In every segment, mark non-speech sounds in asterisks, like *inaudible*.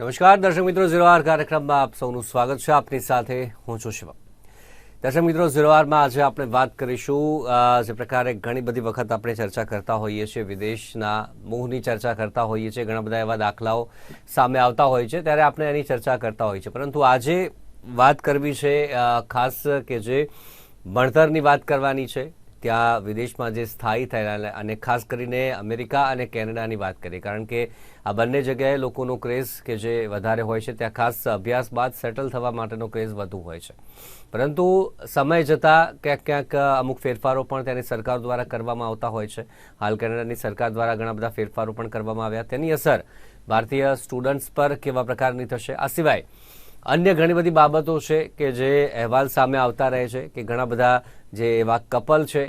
નમસ્કાર, દર્શક મિત્રો, ઝીરોવાર કાર્યક્રમમાં આપ સૌનું સ્વાગત છે. આપની સાથે હું છું શિવમ. દર્શક મિત્રો, ઝીરોવારમાં આજે આપણે વાત કરીશું જે પ્રકારે ઘણી બધી વખત આપણે ચર્ચા કરતા હોઈએ છીએ, વિદેશના મોહની ચર્ચા કરતા હોઈએ છીએ, ઘણા બધા એવા દાખલાઓ સામે આવતા હોય છે, ત્યારે આપણે એની ચર્ચા કરતા હોઈએ છીએ. પરંતુ આજે વાત કરવી છે ખાસ કે જે ભણતરની વાત કરવાની છે ત્યાં વિદેશમાં જે સ્થાયી થયેલા અને ખાસ કરીને અમેરિકા અને કેનેડાની વાત કરીએ. કારણ કે આ બંને જગ્યાએ લોકોનો ક્રેઝ કે જે વધારે હોય છે, ત્યાં ખાસ અભ્યાસ બાદ સેટલ થવા માટેનો ક્રેઝ વધુ હોય છે. પરંતુ સમય જતાં ક્યાંક ક્યાંક અમુક ફેરફારો પણ ત્યાંની સરકાર દ્વારા કરવામાં આવતા હોય છે. હાલ કેનેડાની સરકાર દ્વારા ઘણા બધા ફેરફારો પણ કરવામાં આવ્યા. તેની અસર ભારતીય સ્ટુડન્ટ્સ પર કેવા પ્રકારની થશે? આ સિવાય અન્ય ઘણી બધી બાબતો છે કે જે અહેવાલ સામે આવતા રહે છે કે ઘણા બધા જે એવા કપલ છે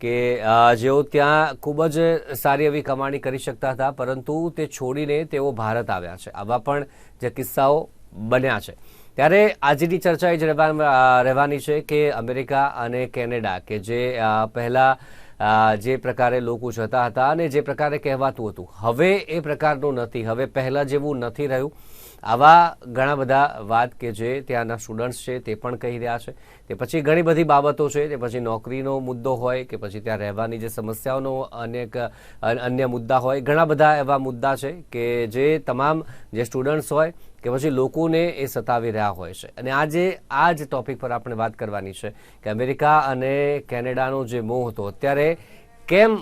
કે જેઓ ત્યાં ખૂબ જ સારી એવી કમાણી કરી શકતા હતા, પરંતુ તે છોડીને તેઓ ભારત આવ્યા છે. આવા પણ જે કિસ્સાઓ બન્યા છે. ત્યારે આજની ચર્ચા એ જ રહેવા- રહેવાની છે કે અમેરિકા અને કેનેડા કે જે પહેલા જે પ્રકારે લોકો જતા હતા અને જે પ્રકારે કહેવાતું હતું. હવે એ પ્રકારનું નથી. હવે પહેલાં જેવું નથી રહ્યું. આવા ઘણા બધા વાત કે જે ત્યાંના સ્ટુડન્ટ્સ છે તે પણ કહી રહ્યા છે. તે પછી ઘણી બધી બાબતો છે, તે પછી નોકરીનો મુદ્દો હોય કે પછી ત્યાં રહેવાની જે સમસ્યાઓનો અનેક, અન્ય મુદ્દા હોય, ઘણા બધા એવા મુદ્દા છે કે જે તમામ જે સ્ટુડન્ટ્સ હોય કે પછી લોકોને એ સતાવી રહ્યા હોય છે. અને આજે આ જ ટોપિક પર આપણે વાત કરવાની છે કે અમેરિકા અને કેનેડાનો જે મોહ હતો, અત્યારે કેમ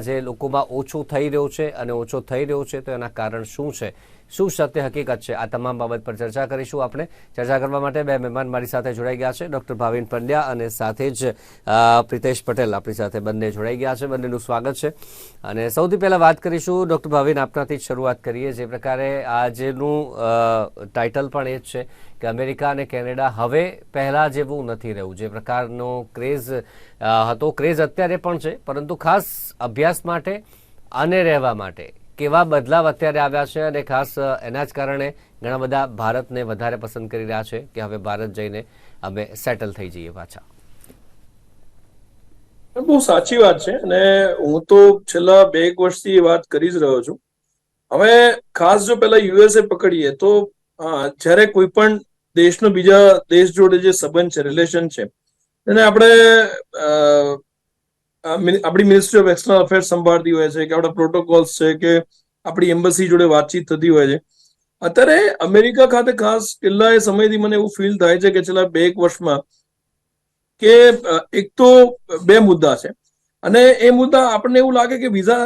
જે લોકોમાં ઓછું થઈ રહ્યું છે અને ઓછો થઈ રહ્યો છે તો એના કારણ શું છે? શું સત્ય હકીકત છે? આ તમામ બાબત પર ચર્ચા કરીશું આપણે. ચર્ચા કરવા માટે બે મહેમાન મારી સાથે જોડાઈ ગયા છે. ડોક્ટર ભાવિન પંડ્યા અને સાથે જ પ્રિતેશ પટેલ આપણી સાથે બંને જોડાઈ ગયા છે. બંનેનું સ્વાગત છે. અને સૌથી પહેલા વાત કરીશું ડોક્ટર ભાવિન, આપનાથી જ શરૂઆત કરીએ. જે પ્રકારે આજનું ટાઇટલ પણ એ જ છે કે અમેરિકા અને કેનેડા હવે પહેલાં જેવું નથી રહ્યું જે પ્રકારનો ક્રેઝ હતો. ક્રેઝ અત્યારે પણ છે. પરંતુ ખાસ અભ્યાસ માટે અને રહેવા માટે કેવા બદલાવ અત્યારે આવ્યા છે અને ખાસ એના જ કારણે ઘણા બધા ભારતને વધારે પસંદ કરી રહ્યા છે કે હવે ભારત જઈને અમે સેટલ થઈ જઈએ પાછા. બહુ સાચી વાત છે અને હું તો છેલ્લા બે એક વર્ષથી વાત કરી જ રહ્યો છું. હવે ખાસ જો પેલા યુએસએ પકડીએ તો જ્યારે કોઈ પણ દેશનો બીજા દેશ જોડે જે સંબંધ છે રિલેશન છે, એને આપણે આપણી મિનિસ્ટ્રી ઓફ એક્સટર્નલ અફેર્સ સંભાળતી હોય છે કે આપણા પ્રોટોકોલ્સ છે કે આપણી એમ્બસી જોડે વાતચીત થતી હોય છે. અત્યારે અમેરિકા ખાતે ખાસ છેલ્લા એ સમયથી મને એવું ફીલ થાય છે કે છેલ્લા બે એક વર્ષમાં કે એક તો બે મુદ્દા છે. અને એ મુદ્દા આપણને એવું લાગે કે વિઝા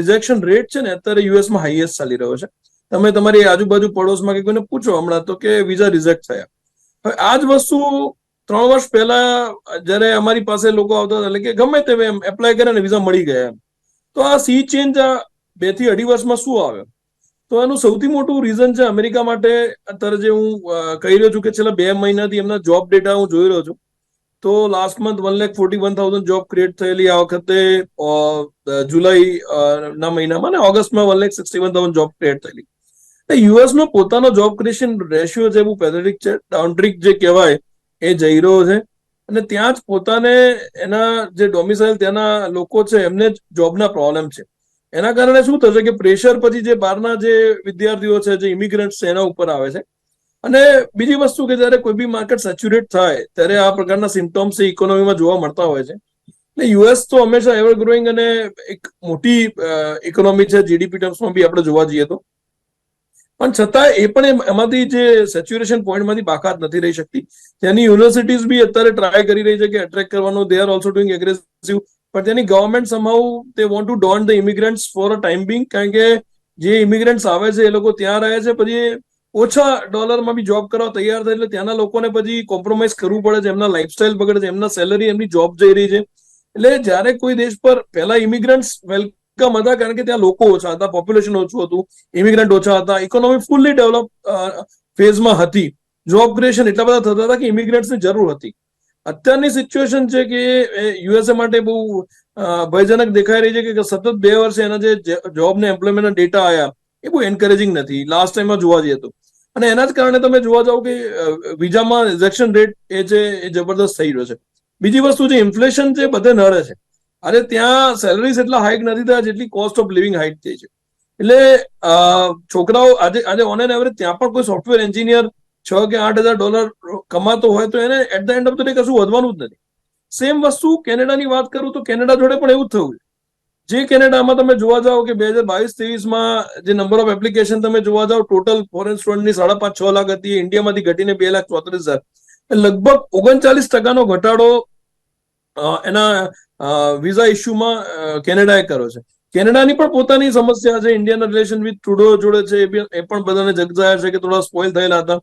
રિજેક્શન રેટ છે ને અત્યારે યુએસમાં હાઈએસ્ટ ચાલી રહ્યો છે. તમે તમારી આજુબાજુ પડોશમાં કે કોઈને પૂછો હમણાં તો કે વિઝા રિજેક્ટ થયા. હવે આ જ વસ્તુ ત્રણ વર્ષ પહેલા જયારે અમારી પાસે લોકો આવતા હતા, એટલે કે ગમે તે એમ એપ્લાય કરે ને વિઝા મળી ગયા એમ. તો આ સી ચેન્જ આ બેથી અઢી વર્ષમાં શું આવ્યો તો એનું સૌથી મોટું રીઝન છે અમેરિકા માટે. અત્યારે જે હું કહી રહ્યો છું કે છેલ્લા બે મહિનાથી એમના જોબ ડેટા હું જોઈ રહ્યો છું. તો last month one lakh forty one thousand job create થયેલી આ વખતે જુલાઈ ના મહિનામાં ને ઓગસ્ટમાં one lakh sixty one thousand job create થયેલી યુએસ નો પોતાનો જોબ ક્રિએશન રેશિયો જે બહુ પેથેટિક છે. ડાઉન્ટ્રિક જે કહેવાય એ જઈ રહ્યો છે. અને ત્યાં જ પોતાને એના જે ડોમિસાઇલ ત્યાંના લોકો છે, એમને જોબના પ્રોબ્લેમ છે. એના કારણે શું થશે કે પ્રેશર પછી જે બહારના જે વિદ્યાર્થીઓ છે, જે ઇમિગ્રન્ટ છે, એના ઉપર આવે છે. અને બીજી વસ્તુ કે જ્યારે કોઈ બી માર્કેટ સેચ્યુરેટ થાય, ત્યારે આ પ્રકારના સિમ્ટોમ્સ ઇકોનોમીમાં જોવા મળતા હોય છે. એટલે યુએસ તો હંમેશા એવર ગ્રોઈંગ અને એક મોટી ઇકોનોમી છે. જીડીપી ટર્મ્સમાં બી આપણે જોવા જઈએ તો. પણ છતાં એ પણ એમાંથી જે સેચ્યુરેશન પોઈન્ટમાંથી બાકાત નથી રહી શકતી. તેની યુનિવર્સિટીઝ બી અત્યારે ટ્રાય કરી રહી છે કે એટ્રેક્ટ કરવાનો. They are also doing aggressive પણ તેની ગવર્મેન્ટ સમાવ તે want to don't the immigrants for a time being કારણ કે જે ઇમિગ્રન્ટ્સ આવે છે એ લોકો ત્યાં રહે છે, પછી ઓછા ડોલરમાં બી જોબ કરવા તૈયાર થાય એટલે ત્યાંના લોકોને પછી કોમ્પ્રોમાઇઝ કરવું પડે છે, એમના લાઇફસ્ટાઇલ બગડે છે, એમના સેલરી એમની જોબ જઈ રહી છે. એટલે જ્યારે કોઈ દેશ પર પહેલા ઇમિગ્રન્ટ્સ વેલકમ હતા કારણ કે ત્યાં લોકો ઓછા હતા પોપ્યુલેશન ઓછું હતું ઇમિગ્રન્ટ ઓછા હતા ઇકોનોમી ફૂલ્લી ડેવલપ ફેઝમાં હતી. જોબ ક્રિએશન એટલા બધા થતા હતા કે ઇમિગ્રન્ટ્સની જરૂર હતી. અત્યારની સિચ્યુએશન છે કે યુએસએ માટે બહુ ભયજનક દેખાઈ રહી છે કે સતત બે વર્ષે એના જે જોબ ને એમ્પ્લોયમેન્ટના ડેટા આવ્યા એ બહુ એન્કરેજિંગ નથી. લાસ્ટ ટાઈમમાં જોવા જઈએ તો. અને એના જ કારણે તમે જોવા જાઓ કે વિઝામાં રિજેક્શન રેટ એ છે, એ જબરદસ્ત થઈ રહ્યો છે. બીજી વસ્તુ જે ઇન્ફ્લેશન છે બધે નડે છે. અરે ત્યાં સેલરીઝ એટલા હાઈક નથી થયા જેટલી કોસ્ટ ઓફ લિવિંગ હાઈક થઈ છે. એટલે છોકરાઓ આજે આજે ઓન એન એવરેજ ત્યાં પણ કોઈ સોફ્ટવેર એન્જિનિયર છ કે આઠ હજાર ડોલર કમાતો હોય તો એને at the end of the કશું વધવાનું જ નથી. સેમ વસ્તુ કેનેડાની વાત કરું તો કેનેડા જોડે પણ એવું જ થયું છે. જે કેનેડામાં તમે જોવા જાઓ કે બે હજાર બાવીસ, ત્રેવીસમાં જે નંબર ઓફ એપ્લિકેશન તમે જોવા જાઓ ટોટલ ફોરેન સ્ટુડન્ટની સાડા પાંચ, છ લાખ હતી, ઇન્ડિયામાંથી ઘટીને બે લાખ ચોત્રીસ હજાર. લગભગ ઓગણચાલીસ ટકાનો ઘટાડો એના વિઝા ઇસ્યુમાં કેનેડાએ કર્યો છે. કેનેડાની પણ પોતાની સમસ્યા છે ઇન્ડિયાના રિલેશન વિથ ટ્રુડો જોડે છે, એ પણ બધાને જગજાયા છે કે થોડા સ્પોઇલ થયેલા હતા.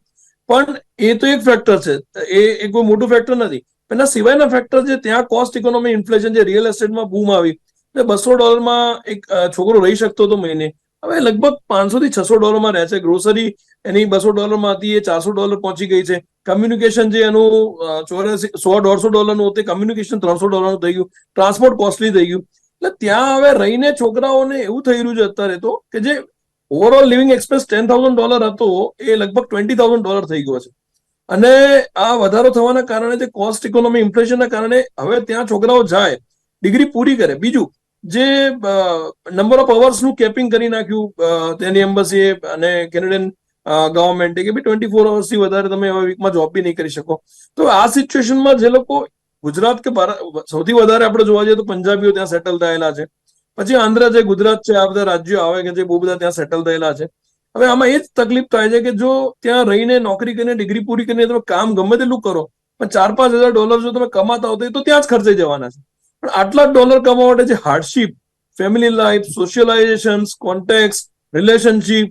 પણ એ તો એક ફેક્ટર છે. એ એક કોઈ મોટું ફેક્ટર નથી. એના સિવાયના ફેક્ટર જે ત્યાં કોસ્ટ ઇકોનોમી ઇન્ફ્લેશન જે રિયલ એસ્ટેટમાં બૂમ આવી, એટલે બસો ડોલરમાં એક છોકરો રહી શકતો હતો મહિને. હવે લગભગ પાંચસો થી છસો ડોલરમાં રહે છે. ગ્રોસરી એની બસો ડોલરમાં હતી, એ ચારસો ડોલર પહોંચી ગઈ છે. કમ્યુનિકેશન જે એનું ચોરાસી સો દોઢસો ડોલરનું હતું કમ્યુનિકેશન ત્રણસો ડોલરનું થઈ ગયું. ટ્રાન્સપોર્ટ કોસ્ટલી થઈ ગયું. એટલે ત્યાં હવે રહીને છોકરાઓને એવું થઈ રહ્યું છે અત્યારે તો કે જે overall living expense ten thousand dollar હતો, એ લગભગ ટ્વેન્ટી થાઉઝન્ડ ડોલર થઈ ગયો છે. અને આ વધારો થવાના કારણે જે કોસ્ટ ઇકોનોમી ઇન્ફ્લેશનના કારણે હવે ત્યાં છોકરાઓ જાય ડિગ્રી પૂરી કરે. બીજું જે નંબર ઓફ અવર્સનું કેપિંગ કરી નાખ્યું તેની એમ્બસીએ અને કેનેડિયન ગવર્મેન્ટે કે ટ્વેન્ટી ફોર અવર્સથી વધારે તમે એવા વીકમાં જોબ બી નહીં કરી શકો. તો આ સિચ્યુએશનમાં જે લોકો ગુજરાત કે સૌથી વધારે આપણે જોવા જઈએ તો પંજાબીઓ ત્યાં સેટલ થયેલા છે. પછી આંધ્ર છે ગુજરાત છે, આ બધા રાજ્યો આવે કે જે બહુ બધા ત્યાં સેટલ થયેલા છે. હવે આમાં એ જ તકલીફ થાય છે કે જો ત્યાં રહીને નોકરી કરીને ડિગ્રી પૂરી કરીને તમે કામ ગમે તેટલું કરો, પણ ચાર પાંચ હજાર ડોલર જો તમે કમાતા હોય તો ત્યાં જ ખર્ચાઈ જવાના છે. પણ આટલા ડોલર કમાવા માટે જે hardship family life socialization contact relationship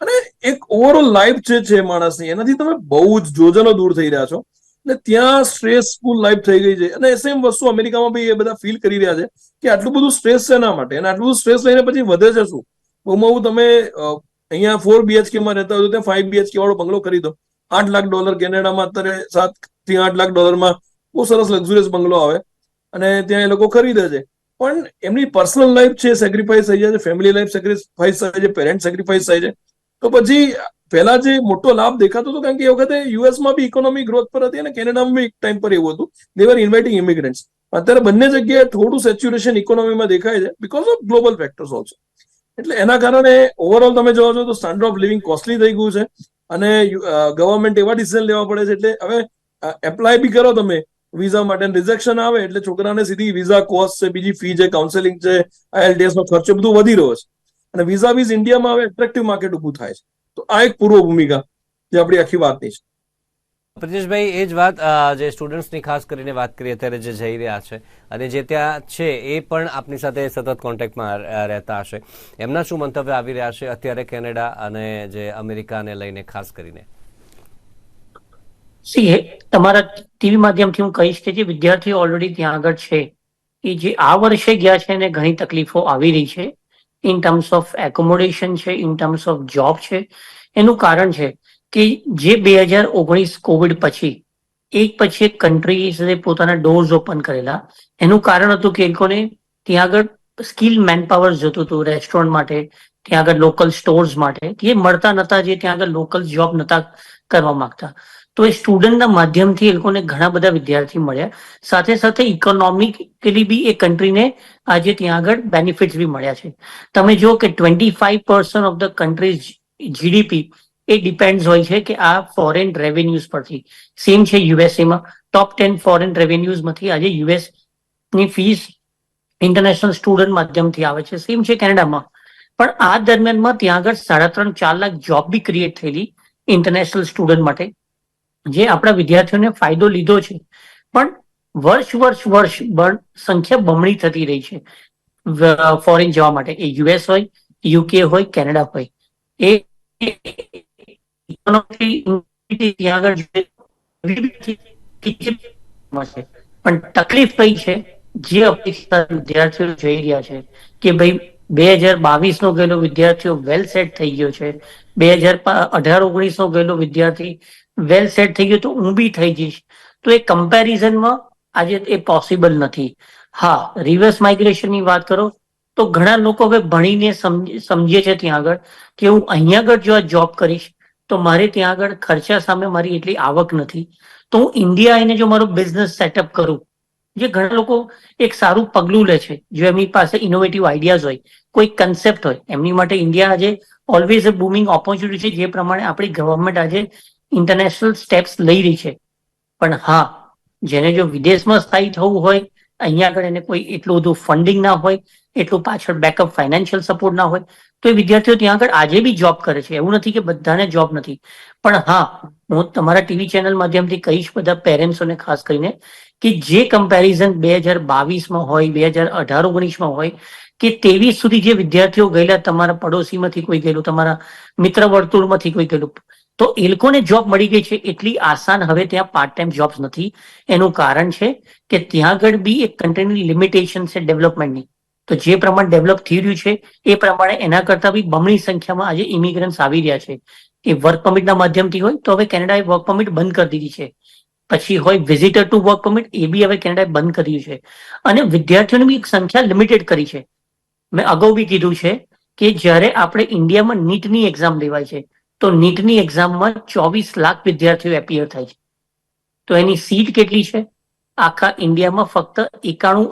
અને એક ઓવરઓલ લાઈફ જે છે માણસની, એનાથી તમે બહુ જ જોજનો દૂર થઈ રહ્યા છો. અને ત્યાં સ્ટ્રેસફુલ લાઈફ થઈ ગઈ છે. અને સેમ વસ્તુ અમેરિકામાં બી એ બધા ફીલ કરી રહ્યા છે કે આટલું બધું સ્ટ્રેસ છે એના માટે? અને આટલું બધું સ્ટ્રેસ લઈને પછી વધે છે શું? બહુ તમે અહીંયા ફોર બીએચકે માં રહેતા હોય તો ત્યાં ફાઈવ બીએચકે વાળો બંગલો ખરીદો આઠ લાખ ડોલર કેનેડામાં અત્યારે સાતથી આઠ લાખ ડોલરમાં બહુ સરસ લક્ઝુરિયસ બંગલો આવે. અને ત્યાં એ લોકો ખરીદે છે. પણ એમની પર્સનલ લાઈફ છે સેક્રિફાઈસ થઈ જાય છે. ફેમિલી લાઈફ સેક્રિફાઈસ થાય છે. પેરેન્ટ સેક્રિફાઈસ થાય છે. તો પછી પહેલા જે મોટો લાભ દેખાતો હતો, કારણ કે એ વખતે યુએસમાં બી ઇકોનોમી ગ્રોથ પર હતી અને કેનેડામાં બી એક ટાઈમ પર એવું હતું. દેવર ઇન્વાઇટિંગ ઇમિગ્રન્ટ્સ અત્યારે બંને જગ્યાએ થોડું સેચ્યુરેશન ઇકોનોમીમાં દેખાય છે because of global factors also એટલે એના કારણે ઓવરઓલ તમે જોવો છો તો સ્ટાન્ડર્ડ ઓફ લિવિંગ કોસ્ટલી થઈ ગયું છે. અને ગવર્મેન્ટ એવા ડિસિઝન લેવા પડે છે. એટલે હવે એપ્લાય બી કરો તમે. વિઝા માટે રિજેક્શન આવે એટલે છોકરાને સીધી વિઝા કોસ્ટ છે, બીજી ફી છે કાઉન્સેલિંગ છે આઈએલટીએસ નો ખર્ચો બધું વધી રહ્યો છે. અને વિઝા વિઝ ઇન્ડિયામાં હવે એટ્રેક્ટિવ માર્કેટ ઊભું થાય છે. તો આ એક પૂર્વ ભૂમિકા જે આપણી આખી વાતની છે. પ્રજેશભાઈ, એ જ વાત જે સ્ટુડન્ટ્સની ખાસ કરીને વાત કરીએ અત્યારે જે જઈ રહ્યા છે અને જે ત્યાં છે, એ પણ આપની સાથે સતત કોન્ટેક્ટમાં રહેતા હશે. એમના શું મંતવ્ય આવી રહ્યા છે અત્યારે કેનેડા અને જે અમેરિકાને લઈને ખાસ કરીને? સી તમારા ટીવી માધ્યમથી હું કહીશ કે જે વિદ્યાર્થીઓ ઓલરેડી ત્યાં આગળ છે, એ જે આ વર્ષે ગયા છે એને ઘણી તકલીફો આવી રહી છે. ઇન ટર્મ્સ ઓફ એકોમોડેશન છે ઇન ટર્મ્સ ઓફ જોબ છે, એનું કારણ છે કે જે બે હજાર ઓગણીસ કોવિડ પછી, એક પછી એક કન્ટ્રીઝે પોતાના ડોર્સ ઓપન કરેલા. એનું કારણ હતું કે એ લોકોને ત્યાં આગળ સ્કિલ મેનપાવર જતું હતું રેસ્ટોરન્ટ માટે, ત્યાં આગળ લોકલ સ્ટોર્સ માટે એ મળતા નતા જે ત્યાં આગળ લોકલ જોબ નતા કરવા માંગતા. તો એ સ્ટુડન્ટના માધ્યમથી એ લોકોને ઘણા બધા વિદ્યાર્થી મળ્યા. સાથે સાથે ઇકોનોમિકલી બી એ કન્ટ્રીને આજે ત્યાં આગળ બેનિફિટ્સ બી મળ્યા છે. તમે જો કે twenty five percent of the countries GDP A depend હોય છે કે આ ફોરેન રેવન્યુઝ પરથી. સેમ છે યુએસએમાં ટોપ ટેન ફોરેન રેવન્યુઝમાંથી આજે યુએસની ફીસ ઇન્ટરનેશનલ સ્ટુડન્ટ માધ્યમથી આવે છે. સેમ છે કેનેડામાં. પણ આ દરમિયાનમાં ત્યાં આગળ સાડા ત્રણ ચાર લાખ જોબ બી ક્રિએટ થયેલી ઇન્ટરનેશનલ સ્ટુડન્ટ માટે. જે આપણા વિદ્યાર્થીઓને ફાયદો લીધો છે. પણ વર્ષ વર્ષ વર્ષ સંખ્યા બમણી થતી રહી છે. ફોરેન જવા માટે. એ યુએસ હોય યુકે હોય કેનેડા હોય. એ. પણ તકલીફ કઈ છે? જે અપેક્ષા વિદ્યાર્થીઓ જઈ રહ્યા છે કે ભાઈ બે હજાર બાવીસ નો ગયેલો વિદ્યાર્થીઓ વેલ સેટ થઈ ગયો છે. બે હજાર અઢાર ઓગણીસ નો ગયેલો વિદ્યાર્થી વેલ સેટ થઈ ગયો તો હું બી થઈ જઈશ. તો એ કમ્પેરિઝનમાં આજે એ પોસિબલ નથી. હા રિવર્સ માઇગ્રેશનની વાત કરો, તો ઘણા લોકો હવે ભણીને સમજે છે ત્યાં આગળ કે હું અહીંયા આગળ જો આ જોબ કરીશ, તો મારે ત્યાં આગળ ખર્ચા સામે મારી એટલી આવક નથી. તો હું ઇન્ડિયા આવીને જો મારો બિઝનેસ સેટઅપ કરું, જે ઘણા લોકો એક સારું પગલું લે છે, જો એમની પાસે ઇનોવેટિવ આઈડિયાઝ હોય, કોઈ કન્સેપ્ટ હોય, એમની માટે ઇન્ડિયા આજે ઓલવેઝ અ બુમિંગ ઓપોર્ચ્યુનિટી છે, જે પ્રમાણે આપણી ગવર્મેન્ટ આજે ઇન્ટરનેશનલ સ્ટેપ્સ લઈ રહી છે. પણ હા, જેને જો વિદેશમાં સ્થાયી થવું હોય, અહીંયા આગળ એને કોઈ એટલું બધું ફંડિંગ ના હોય, એટલું પાછળ બેકઅપ ફાઇનાન્શિયલ સપોર્ટ ના હોય, તો એ વિદ્યાર્થીઓ ત્યાં આગળ આજે બી જોબ કરે છે. એવું નથી કે બધાને જોબ નથી. પણ હા, હું તમારા ટીવી ચેનલ માધ્યમથી કહીશ બધા પેરેન્ટ્સોને ખાસ કરીને કે જે કમ્પેરિઝન બે હજાર બાવીસમાં હોય, બે હજાર અઢાર ઓગણીસમાં હોય, કે ત્રેવીસ સુધી જે વિદ્યાર્થીઓ ગયેલા, તમારા પડોશીમાંથી કોઈ ગયેલું, તમારા મિત્ર વર્તુળમાંથી કોઈ ગયેલું તો એ લોકોને જોબ મળી ગઈ છે એટલી આસાન હવે ત્યાં પાર્ટ ટાઈમ જોબ્સ નથી. એનું કારણ છે કે ત્યાં આગળ બી એક કન્ટેન્ટની લિમિટેશન છે ડેવલપમેન્ટની તો જે પ્રમાણે ડેવલપ થઈ રહ્યું છે, એ પ્રમાણે એના કરતા બી બમણી સંખ્યામાં આજે ઇમિગ્રન્ટ્સ આવી રહ્યા છે. એ વર્ક પરમિટના માધ્યમથી હોય તો હવે કેનેડાએ વર્ક પરમિટ બંધ કરી દીધી છે. પછી હોય વિઝિટર ટુ વર્ક પરમિટ એ બી હવે કેનેડાએ બંધ કર્યું છે. અને વિદ્યાર્થીઓની બી સંખ્યા લિમિટેડ કરી છે. મેં અગાઉ બી કીધું છે કે જ્યારે આપણે ઇન્ડિયામાં નીટની એક્ઝામ લેવાય છે તો નીટની એક્ઝામમાં ચોવીસ લાખ વિદ્યાર્થીઓ એપિયર થાય છે. તો એની સીટ કેટલી છે? આખા ઇન્ડિયામાં ફક્ત એકાણું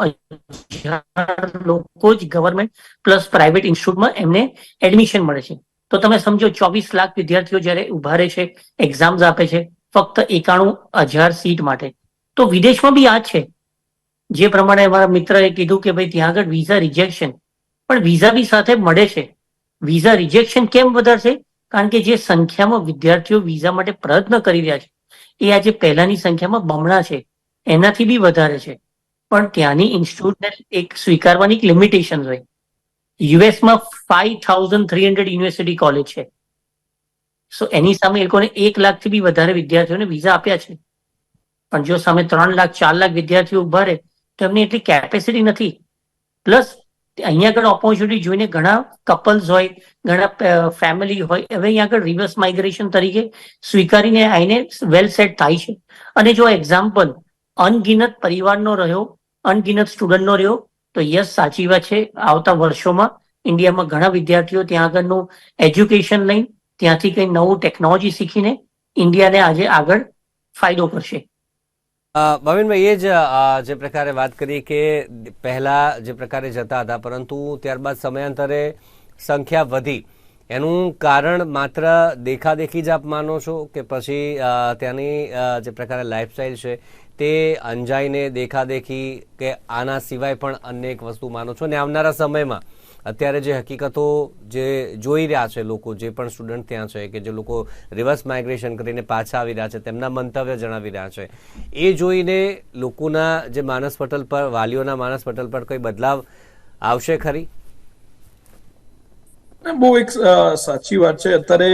લોકો જ ગવર્મેન્ટ પ્લસ પ્રાઇવેટ ઇન્સ્ટિટ્યૂટમાં એમને એડમિશન મળે છે. તો તમે સમજો ચોવીસ લાખ વિદ્યાર્થીઓ જ્યારે ઊભા રહે છે એક્ઝામ્સ આપે છે, ફક્ત એકાણું હજાર સીટ માટે. તો વિદેશમાં બી આ છે. જે પ્રમાણે મારા મિત્રએ કીધું કે ભાઈ ત્યાં આગળ વિઝા રિજેક્શન પણ વિઝા બી સાથે મળે છે. વિઝા રિજેક્શન કેમ વધારશે? કારણ કે જે સંખ્યામાં વિદ્યાર્થીઓ વિઝા માટે પ્રયત્ન કરી રહ્યા છે, એ આજે પહેલાની સંખ્યામાં બમણા છે, એનાથી બી વધારે છે. પણ ત્યાંની ઇન્સ્ટિટ્યૂટને એક સ્વીકારવાની એક લિમિટેશન હોય યુએસમાં five thousand three hundred university college છે. સો એની સામે એ લોકોને એક લાખથી બી વધારે વિદ્યાર્થીઓને વિઝા આપ્યા છે. પણ જો સામે ત્રણ લાખ, ચાર લાખ વિદ્યાર્થીઓ ઊભા રહે, તો એમની એટલી કેપેસિટી નથી. પ્લસ અહીંયા આગળ ઓપોર્ચ્યુનિટી જોઈને ઘણા કપલ્સ હોય, ઘણા ફેમિલી હોય, હવે અહીંયા આગળ રિવર્સ માઇગ્રેશન તરીકે સ્વીકારીને આઈને વેલ સેટ થાય છે. અને જો એક્ઝામ્પલ અનગિનત પરિવારનો રહ્યો, અનગિનત સ્ટુડન્ટનો રહ્યો, તો યસ સાચી વાત છે. આવતા વર્ષોમાં ઇન્ડિયામાં ઘણા વિદ્યાર્થીઓ ત્યાં આગળનું એજ્યુકેશન લઈને ત્યાંથી કંઈ નવું ટેકનોલોજી શીખીને ઇન્ડિયાને આજે આગળ ફાયદો કરશે. ભવિનભાઈ, એ જ જે પ્રકારે વાત કરી કે પહેલા જે પ્રકારે જતા હતા, પરંતુ ત્યારબાદ સમયાંતરે સંખ્યા વધી. એનું કારણ માત્ર દેખાદેખી જ આપ માનો છો કે પછી ત્યાંની જે પ્રકારે લાઇફસ્ટાઇલ છે, તે અંજાઈને દેખાદેખી કે આના સિવાય પણ અન્ય એક વસ્તુ માનો છો? ને આવનારા સમયમાં અત્યારે જે હકીકતો જે જોઈ રહ્યા છે લોકો, જે પણ સ્ટુડન્ટ ત્યાં છે કે જે લોકો રિવર્સ માઇગ્રેશન કરીને પાછા આવી રહ્યા છે, તેમના મંતવ્ય જણાવી રહ્યા છે, એ જોઈને લોકોના જે માનસ પટલ પર, વાલીઓના માનસ પટલ પર કોઈ બદલાવ આવશે ખરી? બહુ એક સાચી વાત છે. અત્યારે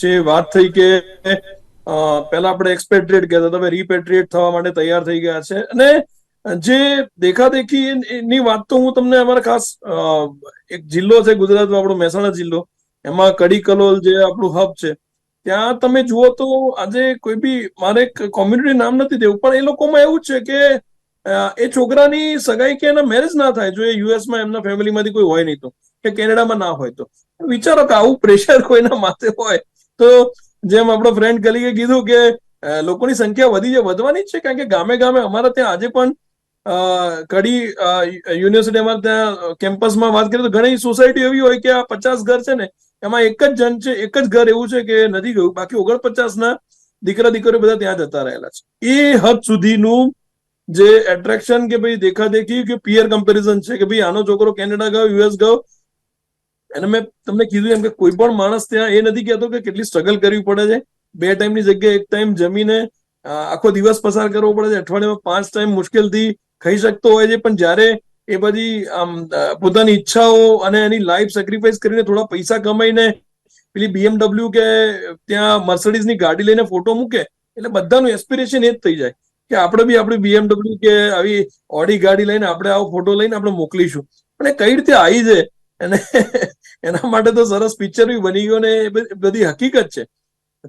જે વાત થઈ કે પહેલા આપણે એક્સપેટ્રિએટ કહેતા તમે રીપેટ્રિએટ થવા માટે તૈયાર થઈ ગયા છે. અને જે દેખાદેખી ની વાત તો હું તમને અમારા ખાસ એક જિલ્લો છે ગુજરાતમાં આપણો મહેસાણા જિલ્લો. એમાં કડી કલોલ જે આપણું હબ છે. ત્યાં તમે જુઓ તો આજે કોઈ બી, મારે કોમ્યુનિટી નામ નથી દેવું, પણ એ લોકોમાં એવું છે કે એ છોકરાની સગાઈ કે એના મેરેજ ના થાય, જો એ યુએસમાં એમના ફેમિલીમાંથી કોઈ હોય નહીં તો, કે કેનેડામાં ના હોય તો. વિચારો કે આવું પ્રેશર *laughs* કોઈના માથે હોય, તો જેમ આપણો ફ્રેન્ડ કલીગે કીધું કે લોકોની સંખ્યા વધી છે, વધવાની જ છે, કારણ કે ગામે ગામે અમારા ત્યાં આજે પણ કડી યુનિવર્સિટીમાં ત્યાં કેમ્પસમાં વાત કરીએ તો ઘણી સોસાયટી એવી હોય કે આ પચાસ ઘર છે ને, એમાં એક જ જણ છે, એક જ ઘર એવું છે કે નથી ગયું. બાકી ઓગણપચાસ ના દીકરા દીકરીઓ બધા ત્યાં જતા રહેલા છે. એ હદ સુધીનું જે એટ્રેક્શન કે ભાઈ દેખાદેખી કે પિયર કમ્પેરિઝન છે કે ભાઈ આનો છોકરો કેનેડા ગયો, યુએસ ગયો અને મેં તમને કીધું એમ કે કોઈ પણ માણસ ત્યાં એ નથી કહેતો કે કેટલી સ્ટ્રગલ કરવી પડે છે. બે ટાઈમની જગ્યાએ એક ટાઈમ જમીને આખો દિવસ પસાર કરવો પડે છે. અઠવાડિયામાં પાંચ ટાઈમ મુશ્કેલથી ખાઈ શકતો હોય છે, પણ જ્યારે એ બધી, આમ પોતાની ઈચ્છાઓ અને એની લાઈફ સેક્રિફાઈસ કરીને થોડા પૈસા કમાઈને પેલી બીએમડબલ્યુ કે ત્યાં મર્સડીઝની ગાડી લઈને ફોટો મૂકે, એટલે બધાનું એસ્પિરેશન એ જ થઈ જાય. કે આપણે બી આપણી બીએમડબલ્યુ કે આવી ઓડી ગાડી લઈને આપણે આવો ફોટો લઈને આપણે મોકલીશું. પણ એ કઈ રીતે આવી છે? અને *laughs* એના માટે તો સરસ પિક્ચર બી બની ગયો ને એ બધી હકીકત છે.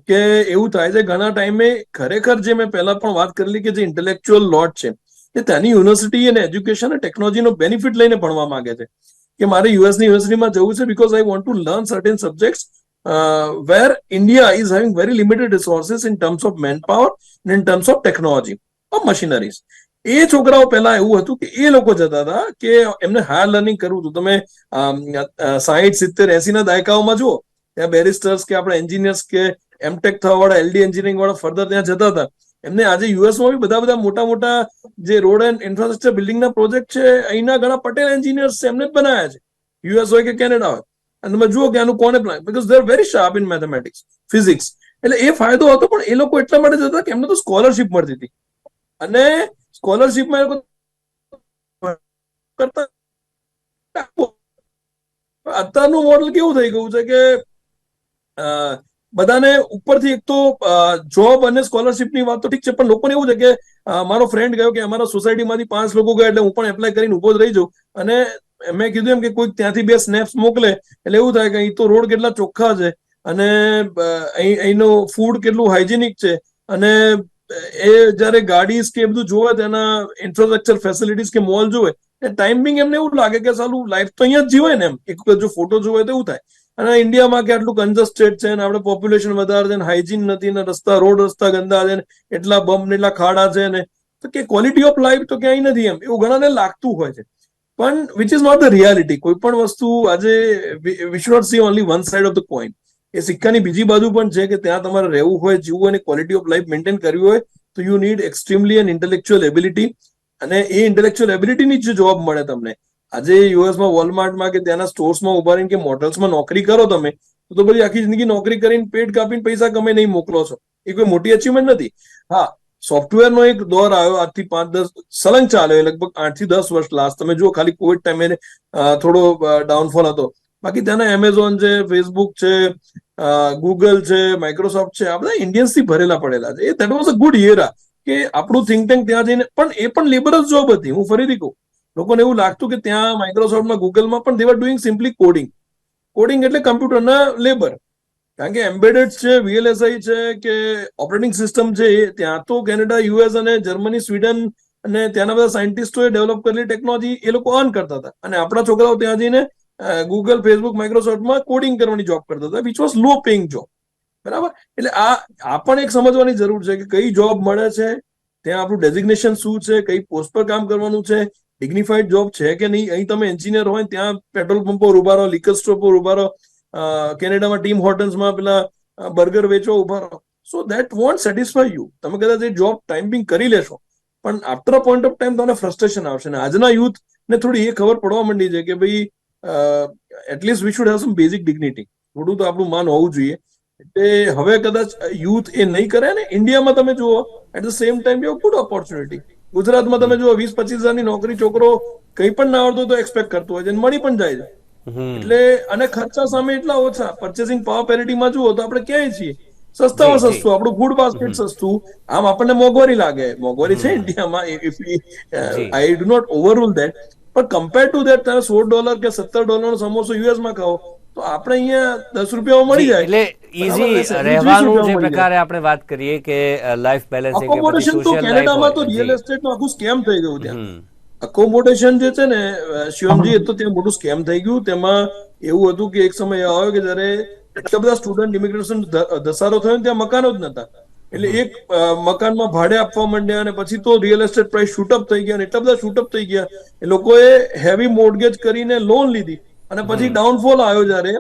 કે એવું થાય છે, ઘણા ટાઈમે ખરેખર જે મેં પહેલા પણ વાત કરેલી કે જે ઇન્ટેલેક્ચ્યુઅલ લોટ છે એ ત્યાંની યુનિવર્સિટી અને એજ્યુકેશન અને ટેકનોલોજીનો બેનિફિટ લઈને ભણવા માંગે છે. કે મારે યુએસની યુનિવર્સિટીમાં જવું છે because I want to learn certain subjects where India is having very limited resources in terms of man power in terms of technology machineries એ છોકરાઓ પહેલા એવું હતું કે એ લોકો જતા હતા કે એમને હાયર લર્નિંગ કરવું હતું. તમે સાહીઠ, સિત્તેર એસી દાયકાઓમાં જુઓ, ત્યાં બેરિસ્ટર્સ કે આપણે એન્જિનિયર્સ કે એમટેક થવા એલડી એન્જિનિયરિંગ વાળા ફર્ધર ત્યાં જતા હતા. એમને આજે યુએસમાં બી બધા બધા મોટા મોટા જે રોડ એન્ડ ઇન્ફ્રાસ્ટ્રક્ચર બિલ્ડિંગના પ્રોજેક્ટ છે, અહીંના ઘણા પટેલ એન્જિનિયર્સ એમને જ બનાવ્યા છે. યુએસ હોય કે કેનેડા હોય. અને તમે જુઓ કે આનું કોને plan because they very sharp in mathematics physics એટલે એ ફાયદો હતો, પણ એ લોકો એટલા માટે જતા કે એમને તો સ્કોલરશિપ મળતી હતી. અને સ્કોલરશિપમાં એ લોકો કરતા અત્યારનું મોડલ કેવું થઈ ગયું છે કે બધાને ઉપરથી એક તો જોબ અને સ્કોલરશિપની વાત તો ઠીક છે, પણ લોકોને એવું છે કે મારો ફ્રેન્ડ ગયો કે અમારા સોસાયટીમાંથી પાંચ લોકો ગયા એટલે હું પણ એપ્લાય કરીને ઊભો જ રહી જાઉં. અને મેં કીધું એમ કે કોઈક ત્યાંથી બે સ્નેપ્સ મોકલે, એટલે એવું થાય કે અહીં તો રોડ કેટલા ચોખ્ખા છે, અને અહીં, અહીંનું ફૂડ કેટલું હાઇજેનિક છે, અને એ જ્યારે ગાડીઝ કે બધું જોવે તેના ઇન્ફ્રાસ્ટ્રક્ચર ફેસિલિટીઝ કે મોલ જોવે, એ ટાઈમિંગ એમને એવું લાગે કે સાલું લાઈફ તો અહીંયા જ જીવાય ને એમ. એક જો ફોટો જોવે તો એવું થાય. અને ઇન્ડિયામાં કે આટલું કન્જસ્ટેડ છે ને આપણે પોપ્યુલેશન વધારે છે ને હાઇજીન નથી ને રસ્તા, રોડ રસ્તા ગંદા છે ને એટલા બમ ને એટલા ખાડા છે ને, તો કે ક્વોલિટી ઓફ લાઈફ તો ક્યાંય નથી એમ. એવું ઘણાને લાગતું હોય છે. પણ which is not the reality કોઈ પણ વસ્તુ આજે we should see only one side of the coin એ સિક્કાની બીજી બાજુ પણ છે કે ત્યાં તમારે રહેવું હોય, જીવવું અને ક્વોલિટી ઓફ લાઈફ મેન્ટેન કરવી હોય, તો you need extremely an intellectual ability અને એ ઇન્ટેલેક્ચ્યુઅલ એબિલિટીની જ જોબ મળે તમને. આજે યુએસમાં વોલમાર્ટમાં કે ત્યાંના સ્ટોર્સમાં ઊભા રહીને કે મોટલ્સમાં નોકરી કરો તમે, તો પછી આખી જિંદગી નોકરી કરીને પેટ કાપીને પૈસા કમે નહીં મોકલો છો. એ કોઈ મોટી અચીવમેન્ટ નથી. હા સોફ્ટવેરનો એક દોર આવ્યો આજથી પાંચ દસ, સલંગ ચાલ્યો લગભગ આઠથી દસ વર્ષ લાસ્ટ તમે જુઓ ખાલી કોવિડ ટાઈમે થોડો ડાઉનફોલ હતો. બાકી ત્યાંના એમેઝોન છે ફેસબુક છે ગૂગલ છે માઇક્રોસોફ્ટ છે, આ બધા ઇન્ડિયન્સથી ભરેલા પડેલા છે. એ that was a good year કે આપણું થિંક ટેન્ક ત્યાં જઈને, પણ એ પણ લેબરસ જોબ હતી. હું ફરીથી કહું લોકોને એવું લાગતું કે ત્યાં માઇક્રોસોફ્ટમાં ગૂગલમાં પણ they were doing simply coding coding એટલે કમ્પ્યુટરના લેબર કારણ કે એમ્બેડેડ છે વીએલએસઆઈ છે, કે ઓપરેટિંગ સિસ્ટમ છે ત્યાં તો કેનેડા યુએસ અને જર્મની સ્વીડન અને ત્યાંના બધા સાયન્ટિસ્ટોએ ડેવલપ કરેલી ટેકનોલોજી એ લોકો અર્ન કરતા હતા. અને આપણા છોકરાઓ ત્યાં જઈને ગૂગલ ફેસબુક માઇક્રોસોફ્ટમાં કોડિંગ કરવાની જોબ કરતા હતા which was low paying job બરાબર? એટલે આ આ પણ એક સમજવાની જરૂર છે કે કઈ જોબ મળે છે, ત્યાં આપણું ડેઝિગ્નેશન શું છે, કઈ પોસ્ટ પર કામ કરવાનું છે ડિગ્નિફાઈડ જોબ છે કે નહીં? અહીં તમે એન્જિનિયર હોય ત્યાં પેટ્રોલ પંપો ઊભા રહો લિકર સ્ટોર પર ઊભા રહો કેનેડામાં ટીમ હોટલ્સમાં પેલા બર્ગર વેચો ઊભા રહો. So that won't satisfy you તમે કદાચ એ જોબ ટાઈમિંગ કરી લેશો. પણ after a point of time તમને ફ્રસ્ટ્રેશન આવશે. ને આજના યુથ ને થોડી એ ખબર પડવા માંડી છે કે ભાઈ at least we should have some basic dignity થોડું તો આપણું માન હોવું જોઈએ. એટલે હવે કદાચ યુથ એ નહીં કરે ને ઇન્ડિયામાં તમે જુઓ at the same time you good opportunity ગુજરાતમાં તમે જુઓ વીસ પચીસ હજારની નોકરી છોકરો કંઈ પણ ના આવડતો તો એક્સપેક્ટ કરતો હોય છે મળી પણ જાય છે. એટલે અને ખર્ચા સામે એટલા ઓછા. પરચેસિંગ પાવર પેરિટીમાં જુઓ તો આપણે ક્યાંય છીએ? સસ્તામાં. સસ્તું. આપણું ફૂડ બાસ્કેટ સસ્તું. આમ આપણને મોંઘવારી લાગે. મોંઘવારી છે ઇન્ડિયામાં if. I do not overrule that પણ કમ્પેર ટુ ધેટ તમે સોળ ડોલર કે સત્તર ડોલરનો સમોસો યુએસમાં ખાઓ તો આપણે અહીંયા દસ રૂપિયામાં મળી જાય. એટલે ઈઝી રહેવાનું જે પ્રકારે આપણે વાત કરીએ કે લાઈફ બેલેન્સિંગ અકોમોડેશન તો કેનેડામાં તો રિયલ એસ્ટેટનું આખું સ્કેમ થઈ ગયું ત્યાં. અકોમોડેશન જે છે ને શિવમજી એ તો ત્યાં મોટું સ્કેમ થઈ ગયું. તેમાં એવું હતું કે એક સમય આવ્યો કે જ્યારે એટલા બધા સ્ટુડન્ટ ઇમિગ્રેશન ધસારો થયો ત્યાં મકાનો જ નતા. એટલે એક મકાનમાં ભાડે આપવા માંડ્યા અને પછી તો રિયલ એસ્ટેટ પ્રાઇસ શૂટઅપ થઈ ગયા અને એટલા બધા શૂટઅપ થઈ ગયા. એ લોકોએ હેવી મોર્ગેજ કરીને લોન લીધી. અને પછી ડાઉનફોલ આવ્યો જ્યારે,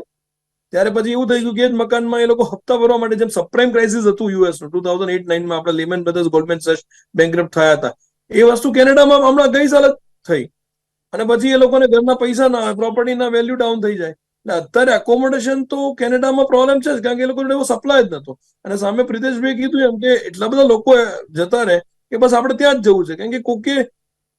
ત્યારે પછી એવું થઈ ગયું કે મકાનમાં એ લોકો હપ્તા ભરવા માટે જેમ સબપ્રાઇમ ક્રાઇસિસ હતું યુએસનું ટુ થાઉઝન્ડ એટ નાઇનમાં આપણે Lehman Brothers Goldman Sachs bankrupt થયા હતા. એ વસ્તુ કેનેડામાં હમણાં ગઈ સાલ થઈ. અને પછી એ લોકોને ઘરના પૈસા ના હોય પ્રોપર્ટીના વેલ્યુ ડાઉન થઈ જાય. એટલે અત્યારે એકોમોડેશન તો કેનેડામાં પ્રોબ્લેમ છે જ, કારણ કે એ લોકોને એવો સપ્લાય જ નતો. અને સામે પ્રિતેશભાઈ કીધું એમ કે એટલા બધા લોકો જતા રહે કે બસ આપણે ત્યાં જ જવું છે. કારણ કે કોકે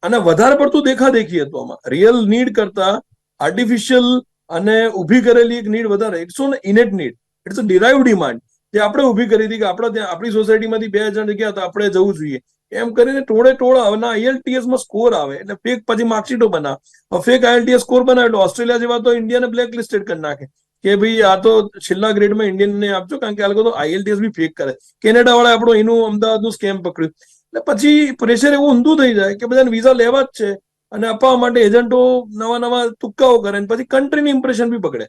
અને વધારે પડતું દેખાદેખી હતું આમાં. રિયલ નીડ કરતા આર્ટિફિશિયલ અને ઊભી કરેલી એક નીડ વધારે. It's own innate need it's a derive demand જે આપણે ઊભી કરી હતી કે આપણે ત્યાં, આપણી સોસાયટીમાંથી બે હજાર ગયા તો આપણે જવું જોઈએ. એમ કરીને ટોળે ટોળા આઈએલટીએસમાં સ્કોર આવે. એટલે ફેક પછી માર્કશીટો બનાવે. ફેક આઈએલટીએસ સ્કોર બનાવે એટલે ઓસ્ટ્રેલિયા જેવા તો ઇન્ડિયાને બ્લેક લિસ્ટેડ કરી નાખે. કે ભાઈ આ તો છેલ્લા ગ્રેડમાં ઇન્ડિયનને આપજો કારણ કે આ લોકો તો આઈએલટીએસ બી ફેક કરે. કેનેડા વાળા આપણો એનું અમદાવાદનું સ્કેમ પકડ્યું. એટલે પછી પ્રેશર એવું ઊંધું થઈ જાય કે બધાને વિઝા લેવા જ છે. અને અપાવવા માટે એજન્ટો નવા નવા તુક્કાઓ કરે અને પછી કન્ટ્રીની ઇમ્પ્રેશન બી પકડે.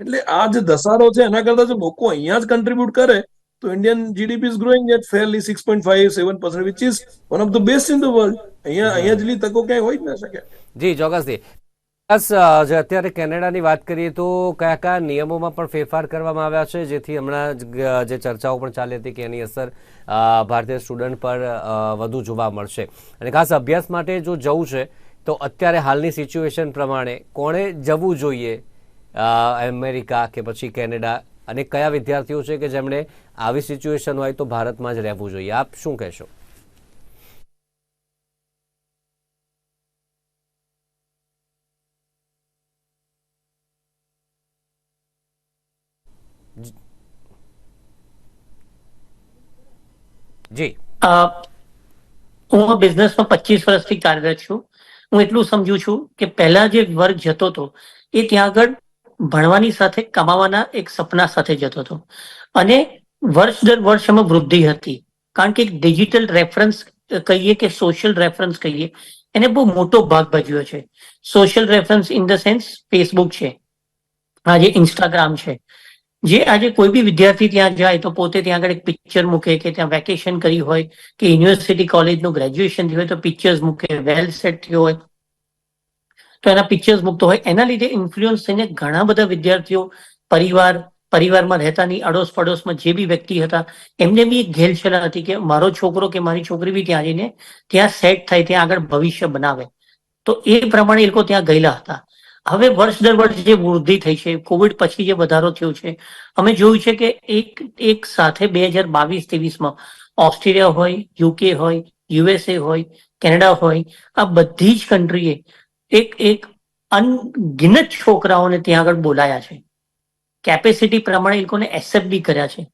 એટલે આ જે ધસારો છે એના કરતા જો લોકો અહીંયા જ કન્ટ્રીબ્યુટ કરે તો Indian GDP is growing at fairly six point five seven percent which is one of the best in the world અહીંયા અહીંયા જેટલી તકો ક્યાંય હોય જ ના શકે. જી ચોક્કસથી. બસ જે અત્યારે કેનેડાની વાત કરીએ તો કયા કયા નિયમોમાં પણ ફેરફાર કરવામાં આવ્યા છે? જેથી હમણાં જ ચર્ચાઓ પણ ચાલી હતી કે એની અસર ભારતીય સ્ટુડન્ટ પર વધુ જોવા મળશે. અને ખાસ અભ્યાસ માટે જો જવું છે તો અત્યારે હાલની સિચ્યુએશન પ્રમાણે કોણે જવું જોઈએ અમેરિકા કે પછી કેનેડા અને કયા વિદ્યાર્થીઓ છે કે જેમણે આવી સિચ્યુએશન હોય તો ભારતમાં જ રહેવું જોઈએ? આપ શું કહેશો? જી. હું બિઝનેસમાં પચીસ વર્ષથી કાર્યરત છું. હું એટલું સમજુ છું કે પહેલા જે વર્ગ જતો હતો, એ ત્યાં આગળ ભણવાની સાથે કમાવાના એક સપના સાથે જતો હતો. અને વર્ષ દર વર્ષ એમાં વૃદ્ધિ હતી. કારણ કે ડિજિટલ રેફરન્સ કહીએ કે સોશિયલ રેફરન્સ કહીએ, એને બહુ મોટો ભાગ ભજવ્યો છે. Social reference in the sense Facebook છે. આજે ઇન્સ્ટાગ્રામ છે. જે આજે કોઈ બી વિદ્યાર્થી ત્યાં જાય તો પોતે ત્યાં આગળ એક પિક્ચર મૂકે કે ત્યાં વેકેશન કરી હોય, કે યુનિવર્સિટી કોલેજનું ગ્રેજ્યુએશન થયું હોય તો પિક્ચર્સ મૂકે વેલ સેટ થયો હોય. તો એના પિક્ચર્સ મૂકતો હોય. એના લીધે ઇન્ફ્લુઅન્સ થઈને ઘણા બધા વિદ્યાર્થીઓ પરિવાર, પરિવારમાં રહેતાની અડોસ પડોશમાં જે બી વ્યક્તિ હતા, એમને બી એક ઘેલછેલા હતી કે મારો છોકરો કે મારી છોકરી બી ત્યાં જઈને ત્યાં સેટ થાય, ત્યાં આગળ ભવિષ્ય બનાવે. તો એ પ્રમાણે એ લોકો ત્યાં ગયેલા હતા. હવે વર્ષ દર વર્ષ જે વૃદ્ધિ થઈ છે કોવિડ પછી જે વધારો થયો છે, અમે જોયું છે કે એક એક સાથે બે હજાર બાવીસ, ત્રેવીસમાં ઓસ્ટ્રેલિયા હોય, યુકે હોય, યુએસએ હોય, કેનેડા હોય, આ બધી જ કન્ટ્રીએ એક એક અનગિનત છોકરાઓને ત્યાં આગળ બોલાયા છે. કેપેસિટી પ્રમાણે એ લોકોને એક્સેપ્ટ બી કર્યા છે.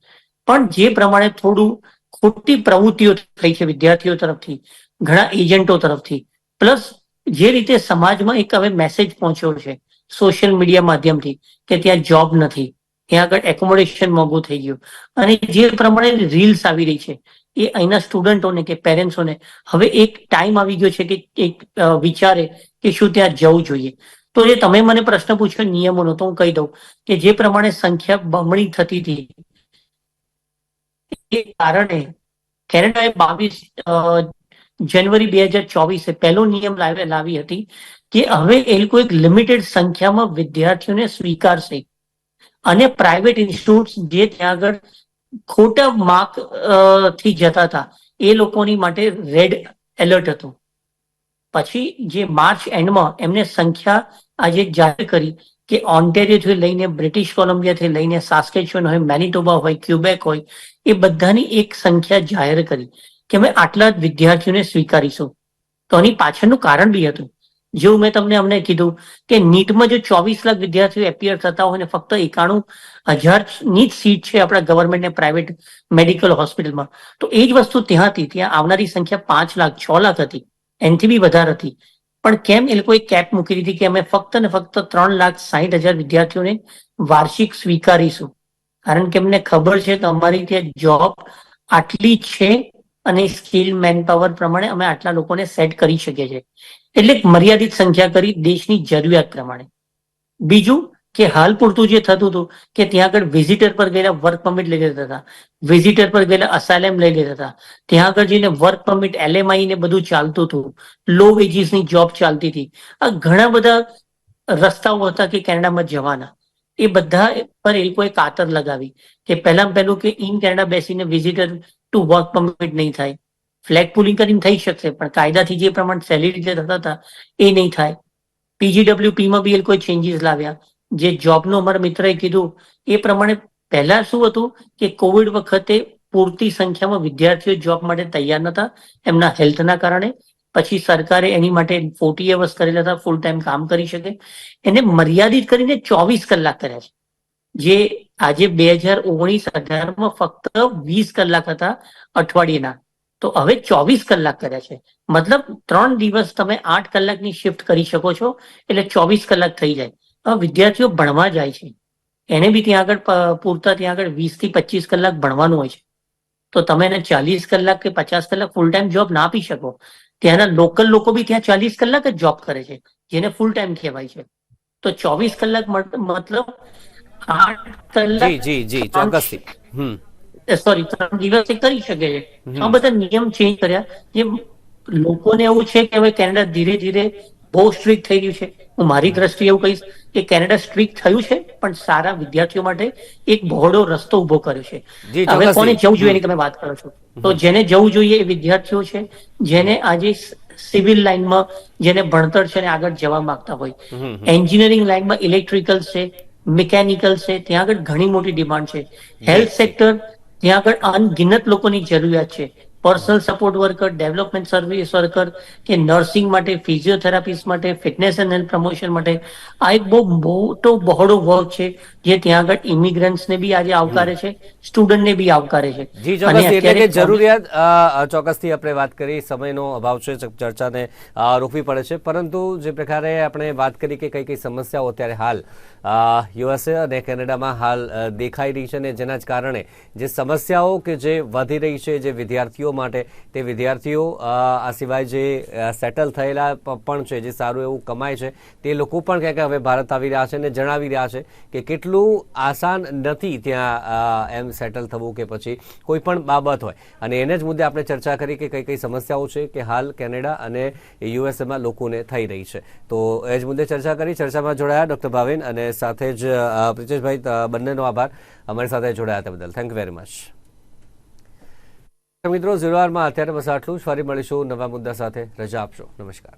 પણ જે પ્રમાણે થોડું ખોટી પ્રવૃત્તિઓ થઈ છે વિદ્યાર્થીઓ તરફથી, ઘણા એજન્ટો તરફથી પ્લસ જે રીતે સમાજમાં એક હવે મેસેજ પહોંચ્યો છે સોશિયલ મીડિયા માધ્યમથી, કે ત્યાં જોબ નથી, ત્યાં આગળ એકોમોડેશન મોંઘું થઈ ગયું. અને જે પ્રમાણે રીલ્સ આવી રહી છે, એ અહીંના સ્ટુડન્ટોને કે પેરેન્ટ્સોને હવે એક ટાઈમ આવી ગયો છે કે એક વિચારે કે શું ત્યાં જવું જોઈએ. તો જે તમે મને પ્રશ્ન પૂછ્યો નિયમોનો, તો હું કહી દઉં કે જે પ્રમાણે સંખ્યા બમણી થતી હતી, એ કારણે કેનેડાએ બાવીસ જાન્યુઆરી બે હજાર ચોવીસે પહેલો નિયમ લાવી લાવી હતી કે હવે એ લોકો એક લિમિટેડ સંખ્યામાં વિદ્યાર્થીઓને સ્વીકારશે. અને પ્રાઇવેટ ઇન્સ્ટિટ્યુટ જે ત્યાં આગળ ખોટા માર્કથી જતા હતા, એ લોકોની માટે રેડ એલર્ટ હતું. પછી જે માર્ચ એન્ડમાં એમને સંખ્યા આજે જાહેર કરી કે ઓન્ટેરિયોથી લઈને બ્રિટિશ કોલંબિયાથી લઈને સાસ્કેચ્યુઅન હોય, મેનિટોબા હોય, ક્યુબેક હોય, એ બધાની એક સંખ્યા જાહેર કરી. કે અમે આટલા જ વિદ્યાર્થીઓને સ્વીકારીશું. તો આની પાછળનું કારણ બી હતું. જેવું મેં તમને અમને કીધું કે નીટમાં જો ચોવીસ લાખ વિદ્યાર્થીઓ એપિયર થતા હોય ને ફક્ત એકાણું હજારની જ સીટ છે આપણા ગવર્મેન્ટ ને પ્રાઇવેટ મેડિકલ હોસ્પિટલમાં તો એ જ વસ્તુ ત્યાં હતી. ત્યાં આવનારી સંખ્યા પાંચ લાખ, છ લાખ હતી. એનથી બી વધારે હતી. પણ કેમ એ લોકોએ કેપ મૂકી દીધી કે અમે ફક્ત ને ફક્ત ત્રણ લાખ સાહીઠ હજાર વિદ્યાર્થીઓને વાર્ષિક સ્વીકારીશું? કારણ કે અમને ખબર છે કે અમારી ત્યાં જોબ આટલી છે અને સ્કિલ મેન પાવર પ્રમાણે અમે આટલા લોકોને સેટ કરી શકીએ છીએ. એટલે મર્યાદિત સંખ્યા કરી દેશની જરૂરિયાત પ્રમાણે. બીજું કે હાલ પૂરતું જે થતું હતું કે ત્યાં આગળ વિઝિટર પર ગયેલા વર્ક પરમિટ લઈ લેતા હતા. વિઝિટર પર ગયેલા અસાયલેમ લઈ લેતા હતા. ત્યાં આગળ જઈને વર્ક પરમિટ એલએમઆઈ ને બધું ચાલતું હતું. લો વેજીસની જોબ ચાલતી હતી. આ ઘણા બધા રસ્તાઓ હતા કે કેનેડામાં જવાના. એ બધા પર એ લોકોએ કાતર લગાવી કે પહેલા પહેલું કે ઇન કેનેડા બેસીને વિઝિટર ટુ વર્ક પરમિટ નહીં થાય. ફ્લેગ પુલિંગ કરીને થઈ શકશે, પણ કાયદાથી જે પ્રમાણે સેલેરી જે થતા હતા, એ નહીં થાય. PGWP માં બી એ કોઈ ચેન્જીસ લાવ્યા. જે જોબનું અમારા મિત્રએ કીધું, એ પ્રમાણે પહેલા શું હતું કે કોવિડ વખતે પૂરતી સંખ્યામાં વિદ્યાર્થીઓ જોબ માટે તૈયાર નતા એમના હેલ્થના કારણે. પછી સરકારે એની માટે ફોર્ટી અવર્સ કરેલા હતા ફૂલ ટાઈમ કામ કરી શકે. એને મર્યાદિત કરીને ચોવીસ કલાક કર્યા છે. જે આજે બે હજાર ઓગણીસ અઢારમાં ફક્ત વીસ કલાક હતા અઠવાડિયેના. તો હવે ચોવીસ કલાક કર્યા છે. મતલબ ત્રણ દિવસ તમે આઠ કલાકની શિફ્ટ કરી શકો છો, એટલે ચોવીસ કલાક થઈ જાય. વિદ્યાર્થીઓ ભણવા જાય છે. એને બી ત્યાં આગળ પૂરતા ત્યાં આગળ વીસથી પચીસ કલાક ભણવાનું હોય છે. તો તમે એને ચાલીસ કલાક કે પચાસ કલાક ફૂલ ટાઈમ જોબ ના આપી શકો. ત્યાંના લોકલ લોકો બી ત્યાં ચાલીસ કલાક જ જોબ કરે છે, જેને ફૂલ ટાઈમ કહેવાય છે. તો ચોવીસ કલાક મત- મતલબ આઠ જી જી જી ચોક્કસથી. હમ. સોરી ત્રણ દિવસે કરી શકે છે. આ બધા નિયમ ચેન્જ કર્યા. જે લોકોને એવું છે કે હવે કેનેડા ધીરે ધીરે બહુ સ્ટ્રિક્ટ થઈ ગયું છે. હું મારી દ્રષ્ટિએ એવું કહીશ કે કેનેડા સ્ટ્રિક્ટ થયું છે પણ સારા વિદ્યાર્થીઓ માટે એક બહોળો રસ્તો ઊભો કર્યો છે. હવે કોને જવું જોઈએ એની તમે વાત કરો છો? તો જેને જવું જોઈએ એ વિદ્યાર્થીઓ છે જેને આજે સિવિલ લાઇનમાં જેને ભણતર છે ને આગળ જવા માંગતા હોય. એન્જિનિયરિંગ લાઇનમાં ઇલેક્ટ્રિકલ છે મિકેનિકલ છે ત્યાં આગળ ઘણી મોટી ડિમાન્ડ છે. હેલ્થ સેક્ટર ત્યાં આગળ અનગિનત લોકોની જરૂરિયાત છે. Personal support worker development service worker કે નર્સિંગ માટે ફિઝિયોથેરાપિસ્ટ માટે ફિટનેસ એન્ડ હેલ્થ પ્રમોશન માટે. આ એક બહુ મોટો બહોળો વર્ક છે જે ત્યાં આગળ ઇમિગ્રન્ટ્સ ને બી આજે આવકારે છે સ્ટુડન્ટ ને બી આવકારે છે. જી ચોક્કસ. એટલે કે જરૂરિયાત ચોક્કસથી આપણે વાત કરી સમયનો અભાવ છે ચર્ચાને રોકવી પડે છે. પરંતુ જે પ્રકારે આપણે વાત કરી કે કઈ કઈ સમસ્યાઓ અત્યારે હાલ યુએસએ અને કેનેડામાં હાલ દેખાઈ રહી છે અને જેના જ કારણે જે સમસ્યાઓ કે જે વધી રહી છે જે વિદ્યાર્થીઓ માટે, તે વિદ્યાર્થીઓ આ સિવાય જે સેટલ થયેલા પણ છે, જે સારું એવું કમાય છે, તે લોકો પણ ક્યાંક હવે ભારત આવી રહ્યા છે અને જણાવી રહ્યા છે કે કેટલું આસાન નથી ત્યાં એમ સેટલ થવું કે પછી કોઈ પણ બાબત હોય. અને એને જ મુદ્દે આપણે ચર્ચા કરી કે કઈ કઈ સમસ્યાઓ છે કે હાલ કેનેડા અને યુએસએમાં લોકોને થઈ રહી છે. તો એ જ મુદ્દે ચર્ચા કરી, ચર્ચામાં જોડાયા ડોક્ટર ભાવિન અને સાથે જ પ્રિતેશભાઈ બંનેનો આભાર. અમારી સાથે જોડાયા તે બદલ. થેન્ક યુ વેરી મચ મિત્રો ઝીરો અત્યારે બસ આટલું જ. ફરી મળીશું નવા મુદ્દા સાથે. રજા આપશો. નમસ્કાર.